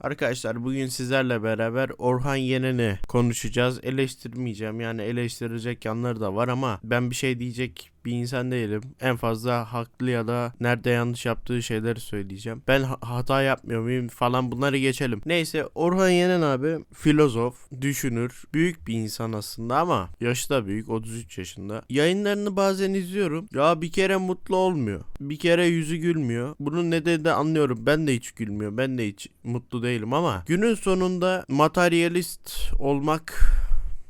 Arkadaşlar bugün sizlerle beraber Orhan Yenen'i konuşacağız. Eleştirmeyeceğim yani eleştirecek yanları da var ama ben bir şey diyecek bir insan değilim. En fazla haklı ya da nerede yanlış yaptığı şeyleri söyleyeceğim. Ben ha- hata yapmıyor muyum falan bunları geçelim. Neyse Orhan Yenen abi filozof, düşünür, büyük bir insan aslında ama yaşı da büyük 33 yaşında. Yayınlarını bazen izliyorum. Ya bir kere mutlu olmuyor. Bir kere yüzü gülmüyor. Bunun nedeni de anlıyorum. Ben de hiç gülmüyor. Ben de hiç mutlu değilim ama günün sonunda materyalist olmak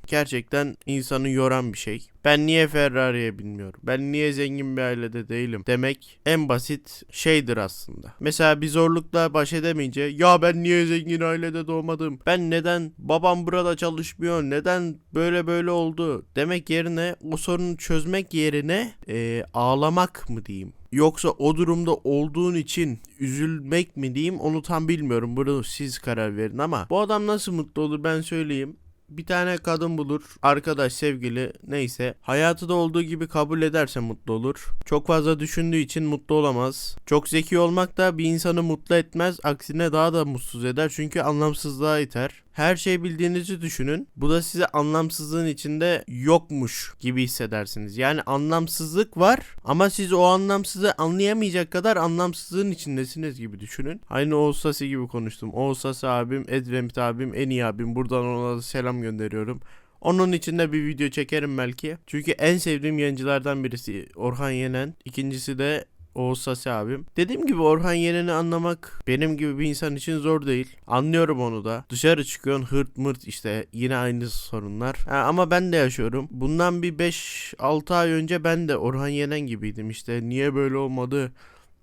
gerçekten insanı yoran bir şey. Ben niye Ferrari'ye binmiyorum? Ben niye zengin bir ailede değilim? Demek en basit şeydir aslında. Mesela bir zorlukla baş edemeyince ya ben niye zengin ailede doğmadım? Ben neden babam burada çalışmıyor? Neden böyle böyle oldu? Demek yerine o sorunu çözmek yerine eee, ağlamak mı diyeyim? Yoksa o durumda olduğun için üzülmek mi diyeyim onu tam bilmiyorum. Bunu siz karar verin ama bu adam nasıl mutlu olur ben söyleyeyim bir tane kadın bulur, arkadaş, sevgili neyse. Hayatı da olduğu gibi kabul ederse mutlu olur. Çok fazla düşündüğü için mutlu olamaz. Çok zeki olmak da bir insanı mutlu etmez, aksine daha da mutsuz eder çünkü anlamsızlığa iter. Her şey bildiğinizi düşünün. Bu da size anlamsızlığın içinde yokmuş gibi hissedersiniz. Yani anlamsızlık var ama siz o anlamsızlığı anlayamayacak kadar anlamsızlığın içindesiniz gibi düşünün. Aynı Oğuz Sasi gibi konuştum. Oğuz Sasi abim, Edremit abim, en iyi abim. Buradan ona da selam gönderiyorum. Onun içinde bir video çekerim belki. Çünkü en sevdiğim yayıncılardan birisi Orhan Yenen. İkincisi de Oğuz Sasi abim. Dediğim gibi Orhan Yenen'i anlamak benim gibi bir insan için zor değil. Anlıyorum onu da. Dışarı çıkıyorsun hırt mırt işte yine aynı sorunlar. Ha, ama ben de yaşıyorum. Bundan bir 5-6 ay önce ben de Orhan Yenen gibiydim işte. Niye böyle olmadı?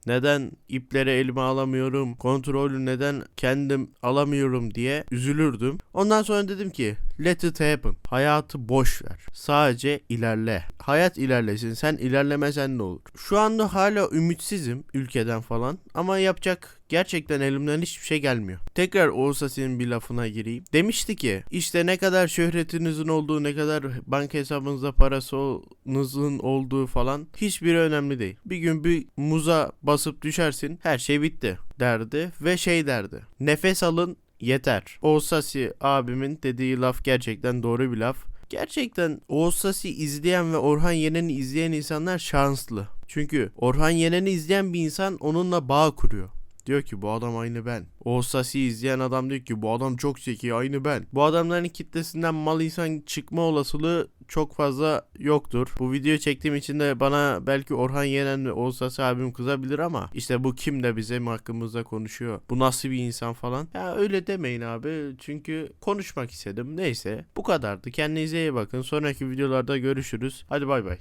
Neden iplere elime alamıyorum? Kontrolü neden kendim alamıyorum diye üzülürdüm. Ondan sonra dedim ki let it happen. Hayatı boş ver. Sadece ilerle. Hayat ilerlesin. Sen ilerlemesen ne olur? Şu anda hala ümitsizim ülkeden falan ama yapacak gerçekten elimden hiçbir şey gelmiyor. Tekrar Oğuz Asil'in bir lafına gireyim. Demişti ki işte ne kadar şöhretinizin olduğu ne kadar banka hesabınızda parasınızın olduğu falan hiçbiri önemli değil. Bir gün bir muza basıp düşersin her şey bitti derdi ve şey derdi. Nefes alın yeter. Oğuz Sasi abimin dediği laf gerçekten doğru bir laf. Gerçekten Oğuz Sasi izleyen ve Orhan Yenen'i izleyen insanlar şanslı. Çünkü Orhan Yenen'i izleyen bir insan onunla bağ kuruyor. Diyor ki bu adam aynı ben. Oğuz Sasi'yi izleyen adam diyor ki bu adam çok zeki aynı ben. Bu adamların kitlesinden mal insan çıkma olasılığı çok fazla yoktur. Bu video çektiğim için de bana belki Orhan Yenen ve Oğuz Sasi abim kızabilir ama işte bu kim de bizim hakkımızda konuşuyor. Bu nasıl bir insan falan. Ya öyle demeyin abi. Çünkü konuşmak istedim. Neyse bu kadardı. Kendinize iyi bakın. Sonraki videolarda görüşürüz. Hadi bay bay.